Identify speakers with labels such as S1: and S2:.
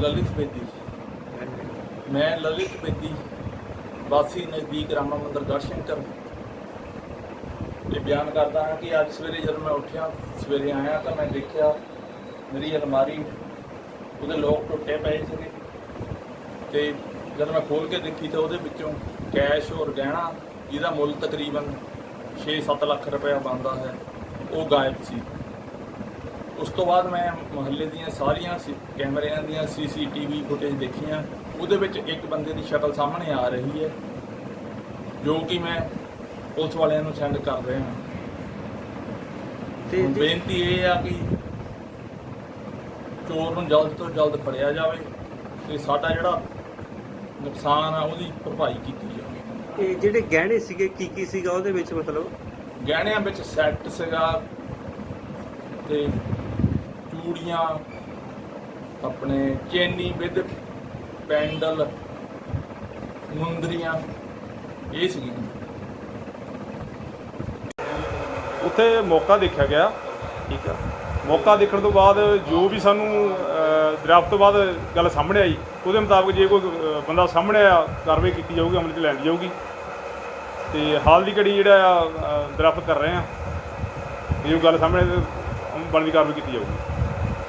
S1: ਲਲਿਤ ਬੇਦੀ। ਮੈਂ ਲਲਿਤ ਬੇਦੀ, ਵਾਸੀ ਨਜ਼ਦੀਕ ਰਾਮਾ ਮੰਦਰ ਗੜਸ਼ੰਕਰ ਇਹ ਬਿਆਨ ਕਰਦਾ ਹਾਂ ਕਿ ਅੱਜ ਸਵੇਰੇ ਜਦੋਂ ਮੈਂ ਉੱਠਿਆ, ਸਵੇਰੇ ਆਇਆ ਤਾਂ ਮੈਂ ਦੇਖਿਆ ਮੇਰੀ ਅਲਮਾਰੀ ਉਹਦੇ ਲੋਕ ਟੁੱਟੇ ਪਏ ਸੀਗੇ। ਤੇ ਜਦੋਂ ਮੈਂ ਖੋਲ ਕੇ ਦੇਖੀ ਤਾਂ ਉਹਦੇ ਵਿੱਚੋਂ ਕੈਸ਼ ਔਰ ਗਹਿਣਾ, ਜਿਹਦਾ ਮੁੱਲ ਤਕਰੀਬਨ 6-7 ਲੱਖ ਰੁਪਏ ਬਣਦਾ ਹੈ, ਉਹ ਗਾਇਬ ਸੀ। ਉਸ ਤੋਂ ਬਾਅਦ ਮੈਂ ਮੁਹੱਲੇ ਦੀਆਂ ਸਾਰੀਆਂ ਸੀ- ਕੈਮਰਿਆਂ ਦੀਆਂ ਸੀਸੀਟੀਵੀ ਫੁਟੇਜ ਦੇਖੀਆਂ। ਉਹਦੇ ਵਿੱਚ ਇੱਕ ਬੰਦੇ ਦੀ ਸ਼ਕਲ ਸਾਹਮਣੇ ਆ ਰਹੀ ਹੈ ਜੋ ਕਿ ਮੈਂ ਪੁਲਿਸ ਵਾਲਿਆਂ ਨੂੰ ਸੈਂਡ ਕਰ ਰਿਹਾ ਹਾਂ।
S2: ਤੇ
S1: ਬੇਨਤੀ ਇਹ ਆ ਕਿ ਚੋਰ ਨੂੰ ਜਲਦ ਤੋਂ ਜਲਦ ਫੜਿਆ ਜਾਵੇ ਤੇ ਸਾਡਾ ਜਿਹੜਾ ਨੁਕਸਾਨ ਆ ਉਹਦੀ ਭਰਪਾਈ ਕੀਤੀ ਜਾਵੇ।
S2: ਇਹ ਜਿਹੜੇ ਗਹਿਣੇ ਸੀਗੇ ਕੀ ਕੀ ਸੀਗਾ ਉਹਦੇ ਵਿੱਚ ਮਤਲਬ?
S1: ਗਹਿਣਿਆਂ ਵਿੱਚ ਸੈੱਟ ਸੀਗਾ ਤੇ ਚੂੜੀਆਂ ਆਪਣੇ ਚੈਨੀ ਵਿਦ ਪੈਂਡਲ ਮੁੰਦਰੀਆਂ ਇਹ ਸੀਗੀਆਂ।
S3: ਉੱਥੇ ਮੌਕਾ ਦੇਖਿਆ ਗਿਆ ਠੀਕ ਆ। ਮੌਕਾ ਦੇਖਣ ਤੋਂ ਬਾਅਦ ਜੋ ਵੀ ਸਾਨੂੰ ਅਹ, ਦਰਿਆਫਤ ਤੋਂ ਬਾਅਦ ਗੱਲ ਸਾਹਮਣੇ ਆਈ ਉਹਦੇ ਮੁਤਾਬਕ ਜੇ ਕੋਈ ਬੰਦਾ ਸਾਹਮਣੇ ਆ ਕਾਰਵਾਈ ਕੀਤੀ ਜਾਊਗੀ ਅਮਲ 'ਚ ਲੈਂਦੀ ਜਾਊਗੀ। ਤੇ ਹਾਲ ਦੀ ਘੜੀ ਜਿਹੜਾ ਆ ਅਹ, ਦਰਿਆਫਤ ਕਰ ਰਹੇ ਆ ਜੇ ਗੱਲ ਸਾਹਮਣੇ ਬਣਦੀ ਕਾਰਵਾਈ ਕੀਤੀ ਜਾਊਗੀ।